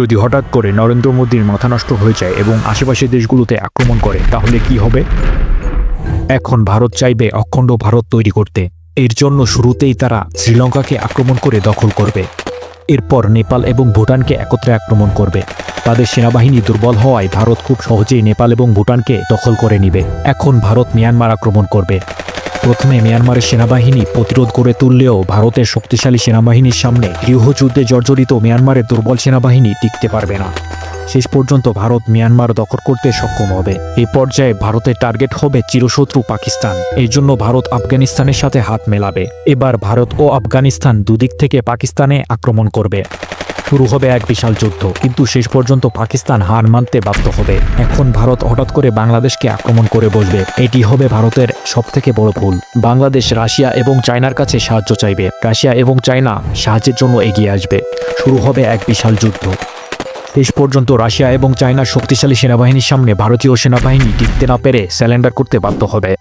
যদি হঠাৎ করে নরেন্দ্র মোদীর মাথা নষ্ট হয়ে যায় এবং আশেপাশের দেশগুলোতে আক্রমণ করে, তাহলে কি হবে? এখন ভারত চাইবে অখণ্ড ভারত তৈরি করতে। এর জন্য শুরুতেই তারা শ্রীলঙ্কাকে আক্রমণ করে দখল করবে। এরপর নেপাল এবং ভুটানকে একত্রে আক্রমণ করবে। তাদের সেনাবাহিনী দুর্বল হওয়ায় ভারত খুব সহজেই নেপাল এবং ভুটানকে দখল করে নিবে। এখন ভারত মিয়ানমার আক্রমণ করবে। প্রথমে মিয়ানমারের সেনাবাহিনী প্রতিরোধ করে তুললেও ভারতের শক্তিশালী সেনাবাহিনীর সামনে গৃহযুদ্ধে জর্জরিত মিয়ানমারের দুর্বল সেনাবাহিনী টিকতে পারবে না। শেষ পর্যন্ত ভারত মিয়ানমার দখল করতে সক্ষম হবে। এই পর্যায়ে ভারতের টার্গেট হবে চিরশত্রু পাকিস্তান। এই জন্য ভারত আফগানিস্তানের সাথে হাত মেলাবে। এবার ভারত ও আফগানিস্তান দুদিক থেকে পাকিস্তানে আক্রমণ করবে। শুরু হবে এক বিশাল যুদ্ধ। কিন্তু শেষ পর্যন্ত পাকিস্তান হার মানতে বাধ্য হবে। এখন ভারত হঠাৎ করে বাংলাদেশকে আক্রমণ করে বসবে। এটি হবে ভারতের সবথেকে বড় ভুল। বাংলাদেশ, রাশিয়া এবং চায়নার কাছে সাহায্য চাইবে। রাশিয়া এবং চায়না সাহায্যের জন্য এগিয়ে আসবে। শুরু হবে এক বিশাল যুদ্ধ। শেষ পর্যন্ত রাশিয়া এবং চায়নার শক্তিশালী সেনাবাহিনীর সামনে ভারতীয় সেনাবাহিনী টিকতে না পেরে স্যালেন্ডার করতে বাধ্য হবে।